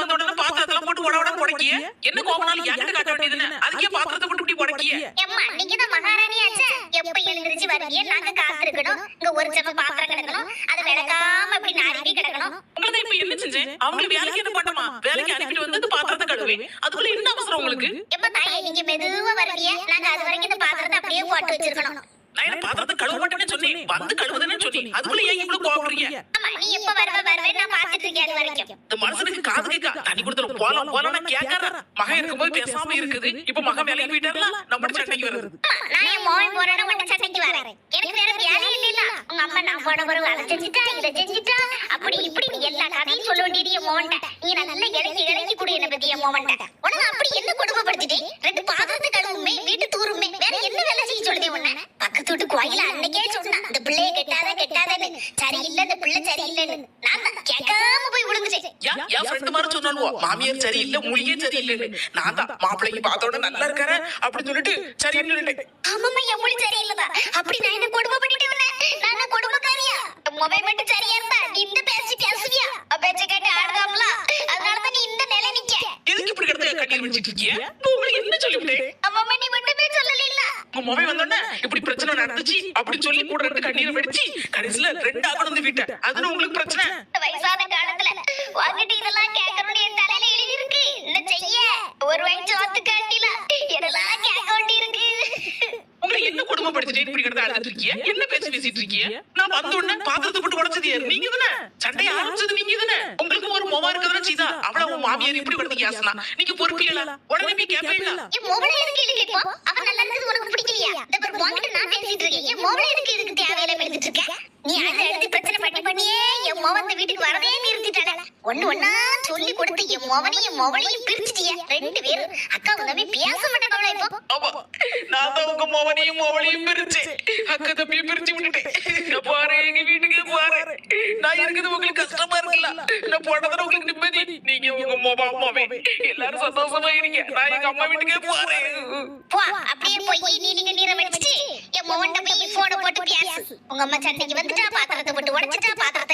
வந்த உடனே பாத்திரத்துல போட்டு உட உட உடக்கிய? என்ன கோபனாலும் என்கிட்ட காட்ட வேண்டியதுன்னு அதுக்கே பாத்திரத்தை போட்டு இப்படி உடக்கிய? ஏம்மா நீங்க தான் மகாராணி ஆச்சே. எப்ப எழுந்திருச்சு வரீங்க நாங்க காத்திருக்கணும். இங்க ஒரு ஜம பாத்திரம் கிடக்கணும். அது விளக்காம இப்படி நாரிடி கிடக்கணும். உங்களுக்கு இப்ப என்ன செஞ்சேன்? அவங்களை வேலைக்கு என்ன பண்ணமா வேலைக்கு அனுப்பிட்டு வந்து பாத்திரத்தை கழுவேன் அதுக்குள்ள என்ன அவசரம் உங்களுக்கு? எப்ப தாயே நீங்க மெதுவா வருவீங்க நாங்க அது வரைக்கும் இந்த பாத்திரத்தை அப்படியே போட்டு வச்சிருக்கணும். நான் பாத்திரத்தை கழுவ மாட்டேன்னு சொன்னேன். வந்து கழுவுதுன்னு சொன்னேன். அதுக்குள்ள ஏன் இவ்வளவு கோவப்படுறீங்க? நீ எப்ப வருவ? வரைக்கும். இந்த மனுஷனுக்கு காது கேட்க தண்ணி கொடுத்துரும். போலாம் போலாம் கேட்கார மகன் இருக்கும்போது பேசாம இருக்குது. இப்ப மகன் வேலைக்கு போயிட்டாருல நம்ம சண்டைக்கு வருது நான் என் மோகன் போறேன் மட்டும் சண்டைக்கு வரேன். எனக்கு வேற வேலை இல்ல உங்க அம்மா நான் போன பிறகு அதை செஞ்சுட்டா இதை செஞ்சுட்டா. அப்படி இப்படி நீ எல்லா கதையும் சொல்ல வேண்டியது என் மோகன்ட்ட நீ நல்லா இறங்கி இறங்கி கொடு என்ன பத்தி என் மோகன்ட்ட உனக்கு அப்படி என்ன கொடுமைப்படுத்திட்டேன் ரெண்டு பாத்திரத்தை கழுவுமே வீட்டு தூருமே வேற என்ன வேலை செய்ய சொல்லுதே உன்ன? பக்கத்து வீட்டு கோயில அன்னைக்கே சொன்னா இந்த பிள்ளைய கெட்டாத கெட்டாதன்னு. சரியில்லை இந்த பிள்ளை சரியில்லைன்னு. நான் தான் என் ஃப்ரெண்டு மாதிரி சொன்னாலுவோ மாமியார் சரியில்லை மொழியே சரியில்லைன்னு நான் தான் மாப்பிள்ளைக்கு பார்த்த உடனே நல்லா இருக்காரு அப்படின்னு சொல்லிட்டு சரின்னு சொல்லிட்டேன். ஆமாம்மா என் மொழி அப்படி நான் என்ன கொடுமை பண்ணிட்டு வந்தேன் நான் என்ன கொடுமைக்காரியா? மொபைல் மட்டும் சரியா இருந்தா நீ இந்த பேசி பேசுவியா? பேச்ச கேட்டு ஆடுதாம்ல அதனால தான் நீ இந்த நிலை நிக்க. எதுக்கு இப்படி கிடந்து வச்சுட்டு இப்ப உங்களுக்கு என்ன சொல்லிவிட்டேன் அம்மா நீ மட்டுமே சொல்லல உங்க மொபைல் வந்தோடனே இப்படி பிரச்சனை நடந்துச்சு அப்படின்னு சொல்லி கூட ரெண்டு கண்ணீரை வெடிச்சு கடைசியில ரெண்டு ஆகணும் வீட்டை அதுன்னு உங்களுக்கு பிரச்சனை. வயசான காலத்துல வாங்கிட்டு இதெல்லாம் கேட்கணும்னு என் தலையில எழுதி இருக்கு என்ன செய்ய? ஒரு வயசு சோத்து காட்டில. என்னெல்லாம் கேட்க வேண்டி இருக்கு உங்களை என்ன கொடுமைப்படுத்திட்டு இப்படி கிடந்து அழுதுட்டு இருக்கீங்க என்ன பேச்சு பேசிட்டு இருக்கீங்க நான் வந்த உடனே பாத்திரத்தை போட்டு உடச்சது யாரு? நீங்க தானே? சண்டைய ஆரம்பிச்சது நீங்க தானே? உங்களுக்கு ஒரு மொபைல் இருக்குதுன்னு செய்தா? அவள உன் மாமியார் இப்படி கிடந்து கேசனா நீங்க பொறுப்பீங்களா உடனே போய் கேட்பீங்களா என் மோபல எதுக்கு இழுக்கு இப்போ அவன் நல்லா இருக்குது உனக்கு பிடிக்கலையா? இந்த பேர் உன்கிட்ட நான் பேசிட்டு இருக்கேன். என் மோபல எதுக்கு இதுக்கு தேவையில்லாம எடுத்துட்டு இருக்க? நீ அழுது அழுது பிரச்சனை பண்ணி பண்ணியே என் இந்த வீட்டுக்கு வரதே நிறுத்திட்டாள. ஒண்ணு ஒண்ணா சொல்லி கொடுத்து என் மோவனையும் மோவளையும் பிரிச்சுட்டியா. ரெண்டு பேரும் அக்கா உதவி பேச மாட்டேன் இப்போ. ஆமா. நான் தான் உங்க மோவனையும் மோவளையும் பிரிச்சு. அக்கா தம்பியும் பிரிச்சு விட்டுட்டேன் பாரு எங்க வீட்டுக்கு பாரு நான் இருக்குது உங்களுக்கு கஷ்டமா இருக்குல்ல. நான் போனதுல உங்களுக்கு நிம்மதி. நீங்க உங்க மோபா அம்மாவே எல்லாரும் சந்தோஷமா இருங்க. நான் எங்க அம்மா வீட்டுக்கே போறேன். போ. அப்படியே போய் நீ நீங்க நீரை வச்சுட்டு என் மோவன்ட்ட போய் போனை போட்டு பேசு. உங்க அம்மா சண்டைக்கு வந்துட்டா பாத்திரத்தை போட்டு உடைச்சிட்டா பாத்திரத்தை